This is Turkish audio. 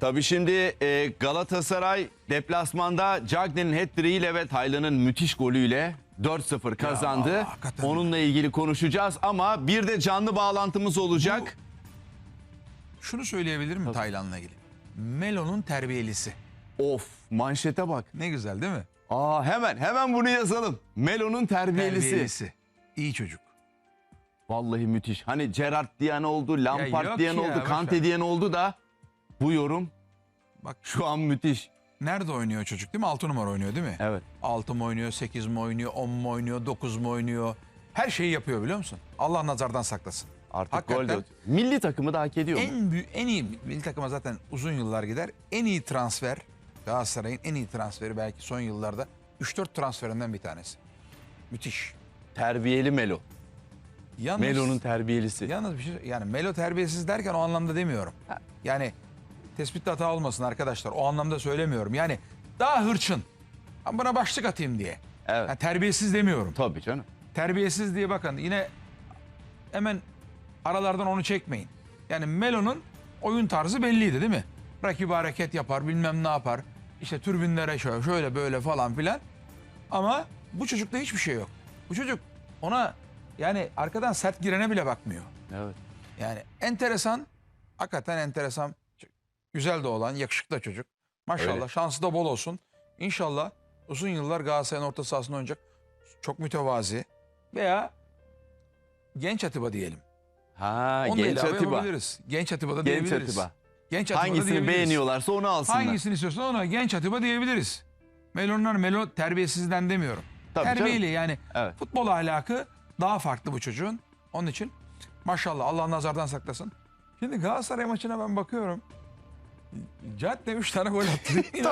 Tabii şimdi e, Galatasaray deplasmanda Cagney'in hat-trick'iyle ve Taylan'ın müthiş golüyle 4-0 kazandı. Allah, hakikaten. Onunla ilgili konuşacağız ama bir de canlı bağlantımız olacak. Şunu söyleyebilir miyim Taylan'la ilgili? Melo'nun terbiyelisi. Of manşete bak. Ne güzel değil mi? Aa hemen hemen bunu yazalım. Melo'nun terbiyelisi. Terbiyelisi. İyi çocuk. Vallahi müthiş. Hani Gerrard diyen oldu, Lampard yok diyen ya, oldu, boş Kante ver. diyen oldu da bu yorum Bak şu an müthiş. nerede oynuyor çocuk değil mi? 6 numara oynuyor değil mi? Evet. 6 mı oynuyor, 8 mi oynuyor, 10 mu oynuyor, 9 mu oynuyor? Her şeyi yapıyor biliyor musun? Allah nazardan saklasın. Artık Hakikaten gol de Milli takımı da hak ediyor mu? En büyük, en iyi milli takıma zaten uzun yıllar gider. En iyi transfer Galatasaray'ın en iyi transferi belki son yıllarda 3-4 transferinden bir tanesi. Müthiş. Terbiyeli Melo. Yalnız, Melo'nun terbiyelisi. Yalnız bir şey yani Melo terbiyesiz derken o anlamda demiyorum. Yani tespitte hata olmasın arkadaşlar. O anlamda söylemiyorum. Yani daha hırçın. Ben buna başlık atayım diye. Evet. Yani terbiyesiz demiyorum. Tabii canım. Terbiyesiz diye bakın yine hemen aralardan onu çekmeyin. Yani Melo'nun oyun tarzı belliydi değil mi? Rakibi hareket yapar bilmem ne yapar. İşte türbinlere şöyle, şöyle böyle falan filan. Ama bu çocukta hiçbir şey yok. Bu çocuk ona yani arkadan sert girene bile bakmıyor. Evet. Yani enteresan, hakikaten enteresan, güzel de olan, yakışıklı da çocuk. Maşallah Öyle. şansı da bol olsun. İnşallah uzun yıllar Galatasaray'ın orta sahasında oynayacak. Çok mütevazi veya genç Atiba diyelim. Ha Onu genç Atiba. Genç Atiba da Genç diyebiliriz. Atiba. Genç Atiba Hangisini diyebiliriz. beğeniyorlarsa onu alsınlar. Hangisini istiyorsan ona genç Atiba diyebiliriz. Melo'nun Melo terbiyesizden demiyorum. Tabii Terbiyeli canım. yani Evet. futbol ahlakı daha farklı bu çocuğun. Onun için maşallah Allah nazardan saklasın. Şimdi Galatasaray maçına ben bakıyorum. Cadde 3 tane gol attı.